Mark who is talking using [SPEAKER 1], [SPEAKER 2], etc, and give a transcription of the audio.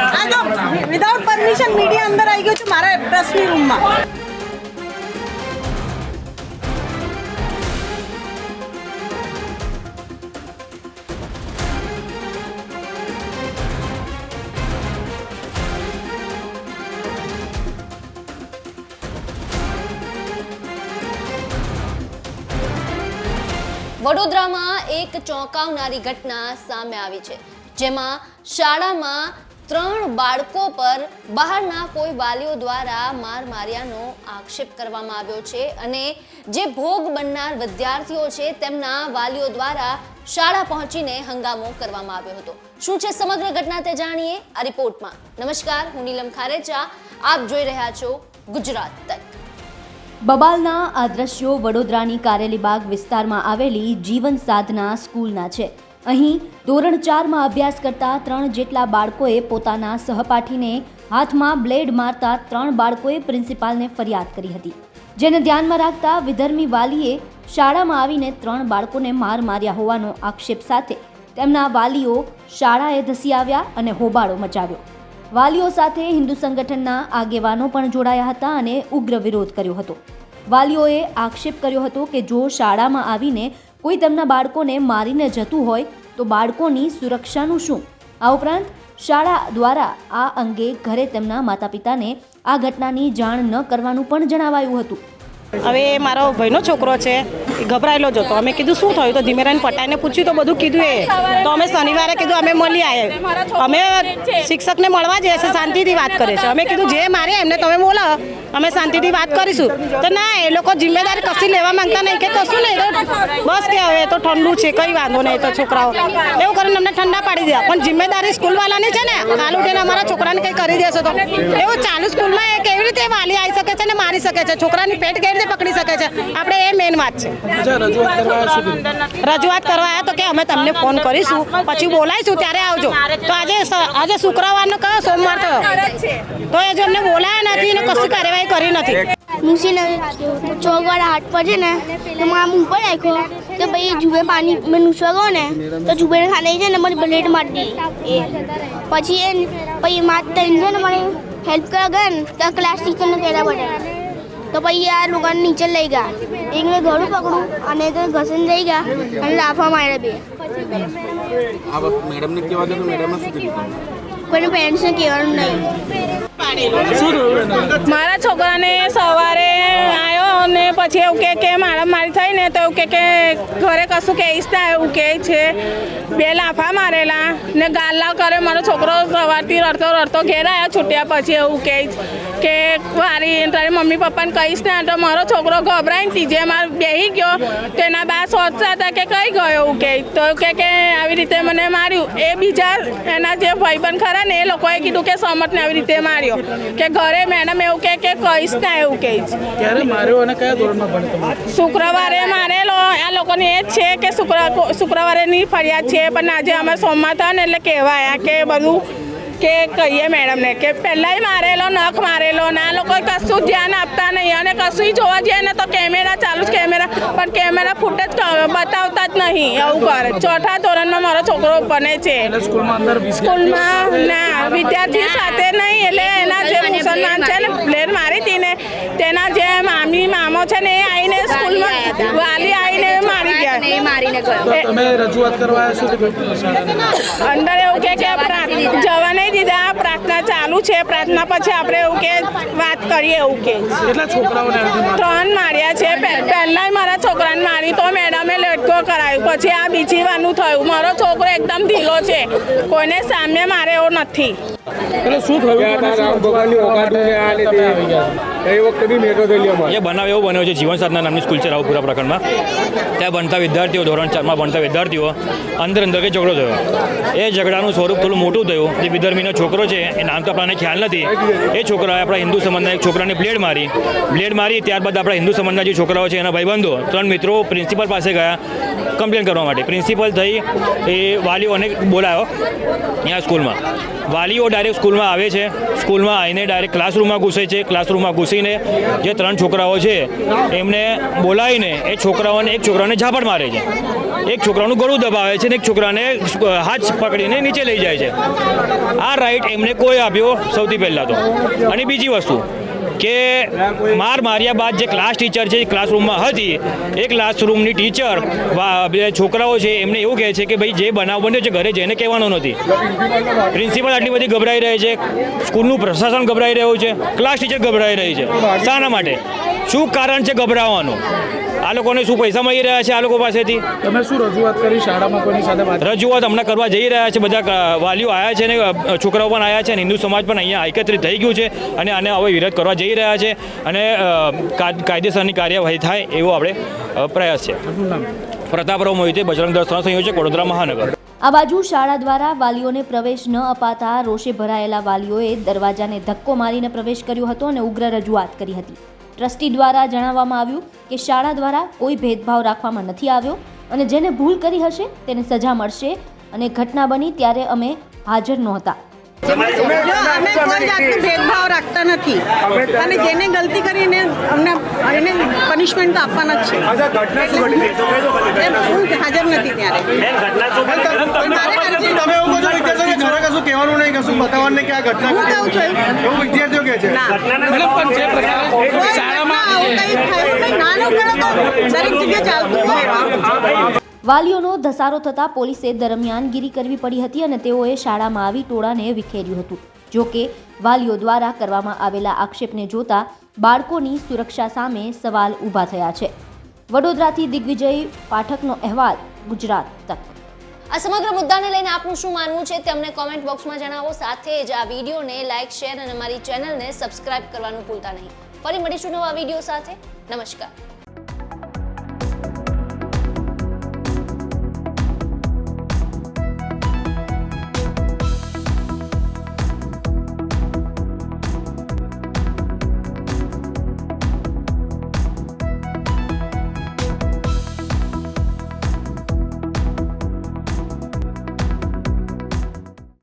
[SPEAKER 1] આ જો without permission media અંદર આવી ગયો છે મારા ટ્રસ્ટની રૂમમાં
[SPEAKER 2] વડોદરામાં એક ચોંકાવનારી ઘટના સામે આવી છે, જેમાં શાળામાં ત્રણ બાળકો પર બહારના કોઈ વાલીઓ દ્વારા માર માર્યાનો આક્ષેપ કરવામાં આવ્યો છે અને જે ભોગ બનનાર વિદ્યાર્થીઓ છે તેમના વાલીઓ દ્વારા શાળા પહોંચીને હંગામો કરવામાં આવ્યો હતો. શું છે સમગ્ર ઘટના તે જાણીએ? આ રિપોર્ટમાં. નમસ્કાર, હું નીલમ ખારેચા. આપ જોઈ રહ્યા છો ગુજરાત તક.
[SPEAKER 3] બબાલના આ દ્રશ્યો વડોદરાની કારેલીબાગ વિસ્તારમાં આવેલી જીવન સાધના સ્કૂલના છે. અહીં ધોરણ ચારમાં અભ્યાસ કરતા ત્રણ જેટલા બાળકોએ પોતાના સહપાઠીને હાથમાં બ્લેડ મારતા ત્રણ બાળકોએ પ્રિન્સિપાલને ફરિયાદ કરી હતી. જેને ધ્યાનમાં રાખતા વિધર્મી વાલીએ શાળામાં આવીને ત્રણ બાળકોને માર માર્યા હોવાનો આક્ષેપ સાથે તેમના વાલીઓ શાળાએ ધસી આવ્યા અને હોબાળો મચાવ્યો. વાલીઓ સાથે હિન્દુ સંગઠનના આગેવાનો પણ જોડાયા હતા અને ઉગ્ર વિરોધ કર્યો હતો. વાલીઓએ આક્ષેપ કર્યો હતો કે જો શાળામાં આવીને કોઈ તેમના બાળકોને મારીને જતું હોય તો બાળકોની સુરક્ષાનું શું? આ ઉપરાંત, શાળા દ્વારા આ અંગે ઘરે તેમના માતા પિતાને આ ઘટનાની જાણ ન કરવાનું પણ જણાવાયું હતું.
[SPEAKER 4] હવે મારો ભાઈનો છોકરો છે, એ ગભરાયેલો જ હતો. અમે કીધું, શું થયું? તો ધીમેરાને પટાઈને પૂછ્યું તો બધું કીધું એ. તો અમે શનિવારે કીધું, અમે મળી આવે અમે શિક્ષકને મળવા જઈએ છે શાંતિથી વાત કરે છે. અમે કીધું, જે મારે એમને તમે બોલો, અમે શાંતિથી વાત કરીશું. તો ના, એ લોકો જિમ્મેદારી કશી લેવા માંગતા નહીં કે કશું નહીં. બસ કે હવે તો ઠંડુ છે, કઈ વાંધો નહીં તો છોકરાઓ. એવું કરીને અમને ઠંડા પાડી દે પણ જિમ્મેદારી સ્કૂલવાળાની છે ને કાલ ઉઠીને અમારા છોકરાને કંઈ કરી દેશો તો. એવું ચાલુ સ્કૂલમાં એ કેવી રીતે વાલી આવી શકે છે ને મારી શકે છે? છોકરાની પેટ કેવી રીતે પકડી શકે છે? આપણે એ મેઇન વાત છે.
[SPEAKER 5] રજૂઆત કરવા આવ્યા
[SPEAKER 4] તો કે અમે તમને ફોન કરીશું પછી બોલાવીશું ત્યારે આવજો. તો આજે આજે શુક્રવારનો કયો સોમવાર થયો? તો એ જો અમને બોલાયા નથી ને કશું કાર્યવાહી કરી નથી.
[SPEAKER 6] મૂસીને ચોકવાળા હાટ પર છે ને તો મારા ઉપર રાખ્યો તો ભાઈ જુએ પાણી, મેં નૂસવા ગયો ને, તો જુબેને ખાને છે ને મને બ્લેડ મારી એ. પછી એ પછી માર તઈને છે ને મને હેલ્પ કરવા ગયા ને, તો ક્લાસ ટીચરને કહેતા પડે. તો પછી આ લોકોને નીચે લઈ ગયા. એક મેં ઘડું પકડું અને તો ઘસન જઈ ગયા અને લાફા માર્યા બે.
[SPEAKER 5] આ મેડમને કહેવા દે તો શું કીધું?
[SPEAKER 6] કોઈને પેરેન્ટ્સને કહેવાનું નહીં?
[SPEAKER 7] મારા છોકરાને સવારે આવ્યો અને પછી એવું કે કે મારા મારી થઈ ને તો એવું કે કે ઘરે કશું કહીશ ના એવું કહે છે. બે લાફા મારેલા ને ગાલ્લા કરે. મારો છોકરો સવારથી રડતો રડતો ઘેર આવ્યો છૂટ્યા પછી એવું કહે કે મારી તારી મમ્મી પપ્પાને કહીશ ને તો મારો છોકરો ગભરાઈને ત્રીજે માર બેહી ગયો. તો એના બા સોચતા હતા કે કઈ ગયો એવું કહે તો કે કે આવી રીતે મને માર્યું. એ બીજા એના જે ભાઈબંધ ખરા ને એ લોકોએ કીધું કે સમટને આવી રીતે માર્યો. કે ઘરે મેડમ એવું કે કે કહીશ ના એવું કહે
[SPEAKER 5] ક્યારે માર્યો અને કયા ધોરણમાં ભણતો
[SPEAKER 7] શુક્રવારે મારેલો. આ લોકોની એ જ છે કે શુક્ર શુક્રવારેની ફરિયાદ છે પણ આજે અમે સોમવાર હતા ને એટલે કહેવાયા કે બધું કે કહીએ મેડમને કે પહેલાંય મારેલો નખ મારેલો ને આ લોકો કશું જ ધ્યાન આપતા નહીં અને કશું જોવા જઈએ ને તો કેમેરા ચાલુ જ કેમેરા પણ કેમેરા ફૂટેજ બતાવતા જ નહીં એવું કરે. ચોથા ધોરણમાં મારો છોકરો બને છે.
[SPEAKER 5] સ્કૂલમાં અંદર વિસ્કેટ
[SPEAKER 7] સ્કૂલમાં ના વિદ્યાર્થી સાથે નહીં એટલે એના જે મુસલમાન છે ને બ્લેડ મારી હતી ને તેના જે મામી મામો છે ને એ આવીને સ્કૂલમાં વાલી મારી ગયા.
[SPEAKER 5] તમે રજૂઆત કરવા?
[SPEAKER 7] અંદર એવું કે કે જવા નહીં દીધા પ્રાર્થના ચાલુ છે પ્રાર્થના પછી આપણે એવું કે વાત કરીએ એવું કે? ત્રણ માર્યા છે. પહેલા પહેલાંય મારા છોકરાને મારી તો મેડમે લટકો કરાયું. પછી આ બીજી વાનું થયું. મારો છોકરો એકદમ ઢીલો છે. કોઈને સામે મારે એવો નથી.
[SPEAKER 5] એટલે શું થયું? અને વખતે બી માટે અમારે.
[SPEAKER 8] એ બનાવ એવો બન્યો છે, જીવન સાધના નામની સ્કૂલ છે રાવપુરા પ્રખંડમાં. ત્યાં ભણતા વિદ્યાર્થીઓ, ધોરણ ચારમાં ભણતા વિદ્યાર્થીઓ, અંદર અંદર કે ઝઘડો થયો. એ ઝઘડાનું સ્વરૂપ થોડું મોટું થયું. જે વિધર્મીનો છોકરો છે, એ નામ તો આપણને ખ્યાલ નથી. એ છોકરાએ આપણા હિન્દુ સમાજના એક છોકરાને બ્લેડ મારી. બ્લેડ મારી, ત્યારબાદ આપણા હિન્દુ સમાજના જે છોકરાઓ છે, એના ભાઈબંધો, ત્રણ મિત્રો, પ્રિન્સિપલ પાસે ગયા. કમ્પ્લેન કરવા માટે. પ્રિન્સિપલ થઈ એ વાલીઓને બોલાયો ત્યાં સ્કૂલમાં. વાલીઓ ડાયરેક્ટ સ્કૂલમાં આવે છે. સ્કૂલમાં આવીને ડાયરેક્ટ ક્લાસરૂમમાં ઘૂસે છે. ક્લાસરૂમમાં ઘૂસીને જે ત્રણ છોકરાઓ છે, એમને બોલાવીને એ છોકરાઓને, એક છોકરાને ઝાપડ મારે છે. એક છોકરાનું ગળું દબાવે છે ને એક છોકરાને હાથ પકડીને નીચે લઈ જાય છે. આ રાઈટ એમને કોઈ આપ્યો સૌથી પહેલાં તો. અને બીજી વસ્તુ કે માર માર્યા બાદ જે ક્લાસ ટીચર છે ક્લાસરૂમમાં હતી, એ ક્લાસરૂમની ટીચર છોકરાઓ છે, એમને એવું કહે છે કે ભાઈ, જે બનાવ બન્યો છે, ઘરે જઈને કહેવાનો નથી. પ્રિન્સિપલ આટલી બધી ગભરાઈ રહી છે, સ્કૂલનું પ્રશાસન ગભરાઈ રહ્યું છે ક્લાસ ટીચર ગભરાઈ રહી છે. શાના માટે? શું કારણ છે ગભરાવાનું? આ લોકોને શું પૈસા મળી રહ્યા છે આ લોકો પાસેથી?
[SPEAKER 5] તમે શું રજૂઆત કરી? શાળામાં કોઈની સાથે વાત
[SPEAKER 8] રજૂઆત હમણાં કરવા જઈ રહ્યા છે બધા વાલીઓ આવ્યા છે ને છોકરાઓ પણ આવ્યા છે અને હિન્દુ સમાજ પણ અહીંયા એકત્રિત થઈ ગયું છે અને આને હવે વિરોધ કરવા જઈ રહ્યા છે અને કાયદેસરની કાર્યવાહી થાય એવો આપણે પ્રયાસ છે. પ્રતાપરાવ મોહિતે બજરંગ દળ સંયોજક વડોદરા મહાનગર.
[SPEAKER 3] આ બાજુ શાળા દ્વારા વાલીઓને પ્રવેશ ન અપાતા રોષે ભરાયેલા વાલીઓએ દરવાજાને ધક્કો મારીને પ્રવેશ કર્યો હતો અને ઉગ્ર રજૂઆત કરી હતી. ટ્રસ્ટી દ્વારા જણાવવામાં આવ્યું કે શાળા દ્વારા કોઈ ભેદભાવ રાખવામાં નથી આવ્યો અને જેને ભૂલ કરી હશે તેને સજા મળશે અને ઘટના બની ત્યારે અમે હાજર નહોતા.
[SPEAKER 1] જો અમે કોઈ જાતનો ભેદભાવ રાખતા નથી. અને જેને ગલતી કરીને અમને એને પનિશમેન્ટ તો આપવાના જ છે. હું હાજર નથી ત્યારે.
[SPEAKER 5] એવું કહો છો? વિદ્યાર્થીઓ કે ઘરે
[SPEAKER 3] વાલીઓનો ધસારો થતાં પોલીસે દરમિયાનગીરી કરવી પડી હતી અને તેઓએ શાળામાં આવી ટોળાને વિખેર્યું હતું. જોકે વાલીઓ દ્વારા કરવામાં આવેલા આક્ષેપને જોતા બાળકોની સુરક્ષા સામે સવાલ ઊભા થયા છે. વડોદરાથી દિગ્વિજય પાઠકનો અહેવાલ ગુજરાત તક.
[SPEAKER 2] આ સમગ્ર મુદ્દાને લઈને આપનું શું માનવું છે તે અમને કોમેન્ટ બોક્સમાં જણાવો. સાથે જ આ વિડીયોને લાઇક શેર અને અમારી ચેનલને સબસ્ક્રાઇબ કરવાનું ભૂલતા નહીં. ફરી મળીશું નવા વીડિયો સાથે. નમસ્કાર.